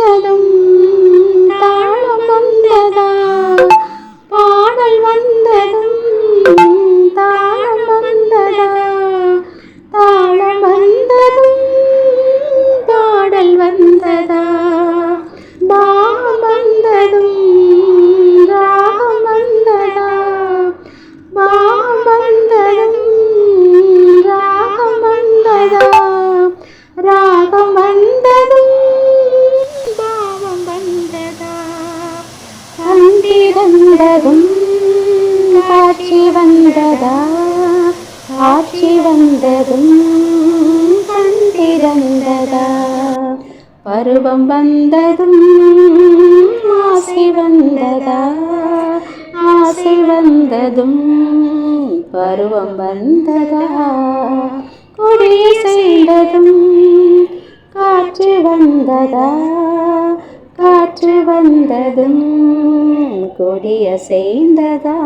வந்ததும் வந்ததும் காட்சி வந்ததா? காட்சி வந்ததும் கண்டிருந்ததா பருவம் வந்ததும் ஆசை வந்ததா? ஆசை வந்ததும் பருவம் வந்ததா? கொடிய செய்ததும் காற்று வந்ததா? காற்று வந்ததும் கொடிய செய்ததா